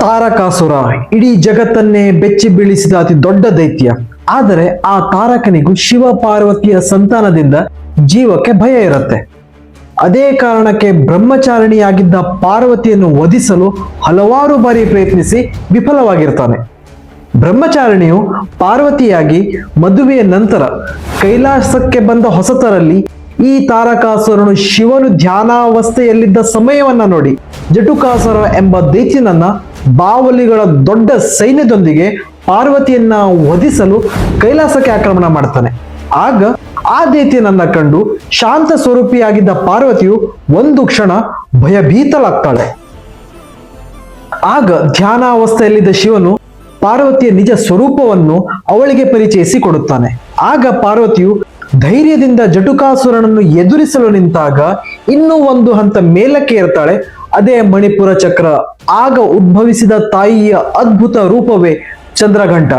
ತಾರಕಾಸುರ ಇಡೀ ಜಗತ್ತನ್ನೇ ಬೆಚ್ಚಿ ಬೀಳಿಸಿದ ಅತಿ ದೊಡ್ಡ ದೈತ್ಯ. ಆದರೆ ಆ ತಾರಕನಿಗೂ ಶಿವ ಪಾರ್ವತಿಯ ಸಂತಾನದಿಂದ ಜೀವಕ್ಕೆ ಭಯ ಇರುತ್ತೆ. ಅದೇ ಕಾರಣಕ್ಕೆ ಬ್ರಹ್ಮಚಾರಣಿಯಾಗಿದ್ದ ಪಾರ್ವತಿಯನ್ನು ವಧಿಸಲು ಹಲವಾರು ಬಾರಿ ಪ್ರಯತ್ನಿಸಿ ವಿಫಲವಾಗಿರ್ತಾನೆ. ಬ್ರಹ್ಮಚಾರಣಿಯು ಪಾರ್ವತಿಯಾಗಿ ಮದುವೆಯ ನಂತರ ಕೈಲಾಸಕ್ಕೆ ಬಂದ ಹೊಸತರಲ್ಲಿ ಈ ತಾರಕಾಸುರನು ಶಿವನು ಧ್ಯಾನಾವಸ್ಥೆಯಲ್ಲಿದ್ದ ಸಮಯವನ್ನ ನೋಡಿ. ಜಟುಕಾಸುರ ಎಂಬ ದೈತ್ಯನನ್ನ ಬಾವಲಿಗಳ ದೊಡ್ಡ ಸೈನ್ಯದೊಂದಿಗೆ ಪಾರ್ವತಿಯನ್ನ ವಧಿಸಲು ಕೈಲಾಸಕ್ಕೆ ಆಕ್ರಮಣ ಮಾಡ್ತಾನೆ. ಆಗ ಆ ದೈತ್ಯನನ್ನ ಕಂಡು ಶಾಂತ ಸ್ವರೂಪಿಯಾಗಿದ್ದ ಪಾರ್ವತಿಯು ಒಂದು ಕ್ಷಣ ಭಯಭೀತಳಾಗ್ತಾಳೆ. ಆಗ ಧ್ಯಾನಾವಸ್ಥೆಯಲ್ಲಿದ್ದ ಶಿವನು ಪಾರ್ವತಿಯ ನಿಜ ಸ್ವರೂಪವನ್ನು ಅವಳಿಗೆ ಪರಿಚಯಿಸಿ ಕೊಡುತ್ತಾನೆ. ಆಗ ಪಾರ್ವತಿಯು ಧೈರ್ಯದಿಂದ ಜಟುಕಾಸುರನನ್ನು ಎದುರಿಸಲು ನಿಂತಾಗ ಇನ್ನೂ ಒಂದು ಹಂತ ಮೇಲಕ್ಕೆ ಇರ್ತಾಳೆ ಅದೇ ಮಣಿಪುರ ಚಕ್ರ. ಆಗ ಉದ್ಭವಿಸಿದ ತಾಯಿಯ ಅದ್ಭುತ ರೂಪವೇ ಚಂದ್ರಘಂಟ.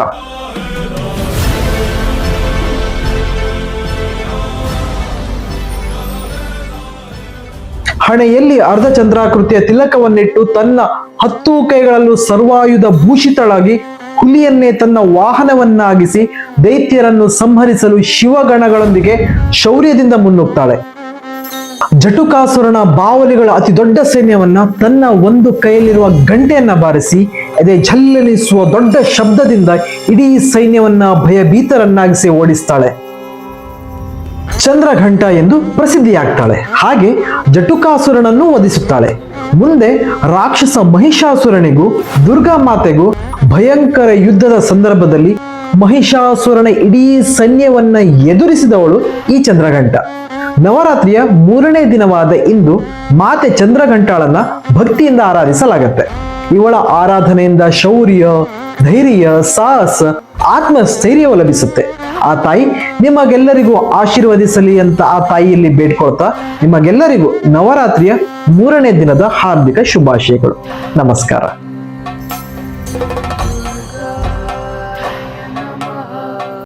ಹಣೆಯಲ್ಲಿ ಅರ್ಧ ಚಂದ್ರಾಕೃತಿಯ ತಿಲಕವನ್ನಿಟ್ಟು ತನ್ನ ಹತ್ತು ಕೈಗಳಲ್ಲೂ ಸರ್ವಾಯುಧ ಭೂಷಿತಳಾಗಿ ಹುಲಿಯನ್ನೇ ತನ್ನ ವಾಹನವನ್ನಾಗಿಸಿ ದೈತ್ಯರನ್ನು ಸಂಹರಿಸಲು ಶಿವಗಣಗಳೊಂದಿಗೆ ಶೌರ್ಯದಿಂದ ಮುನ್ನುಗ್ತಾಳೆ. ಜಟುಕಾಸುರನ ಬಾವಲಿಗಳ ಅತಿ ದೊಡ್ಡ ಸೈನ್ಯವನ್ನ ತನ್ನ ಒಂದು ಕೈಯಲ್ಲಿರುವ ಗಂಟೆಯನ್ನ ಬಾರಿಸಿ, ಅದೇ ಝಲ್ಲನಿಸುವ ದೊಡ್ಡ ಶಬ್ದದಿಂದ ಇಡೀ ಸೈನ್ಯವನ್ನ ಭಯಭೀತರನ್ನಾಗಿಸಿ ಓಡಿಸ್ತಾಳೆ. ಚಂದ್ರಘಂಟ ಎಂದು ಪ್ರಸಿದ್ಧಿಯಾಗ್ತಾಳೆ. ಹಾಗೆ ಜಟುಕಾಸುರನನ್ನು ವಧಿಸುತ್ತಾಳೆ. ಮುಂದೆ ರಾಕ್ಷಸ ಮಹಿಷಾಸುರನಿಗೂ ದುರ್ಗಾ ಮಾತೆಗೂ ಭಯಂಕರ ಯುದ್ಧದ ಸಂದರ್ಭದಲ್ಲಿ ಮಹಿಷಾಸುರನ ಇಡೀ ಸೈನ್ಯವನ್ನ ಎದುರಿಸಿದವಳು ಈ ಚಂದ್ರಘಂಟ. ನವರಾತ್ರಿಯ ಮೂರನೇ ದಿನವಾದ ಇಂದು ಮಾತೆ ಚಂದ್ರಘಂಟಾಳನ್ನ ಭಕ್ತಿಯಿಂದ ಆರಾಧಿಸಲಾಗತ್ತೆ. ಇವಳ ಆರಾಧನೆಯಿಂದ ಶೌರ್ಯ, ಧೈರ್ಯ, ಸಾಹಸ, ಆತ್ಮಸ್ಥೈರ್ಯವು ಲಭಿಸುತ್ತೆ. ಆ ತಾಯಿ ನಿಮಗೆಲ್ಲರಿಗೂ ಆಶೀರ್ವದಿಸಲಿ ಅಂತ ಆ ತಾಯಿಯಲ್ಲಿ ಬೇಡ್ಕೊಳ್ತಾ ನಿಮಗೆಲ್ಲರಿಗೂ ನವರಾತ್ರಿಯ ಮೂರನೇ ದಿನದ ಹಾರ್ದಿಕ ಶುಭಾಶಯಗಳು. ನಮಸ್ಕಾರ.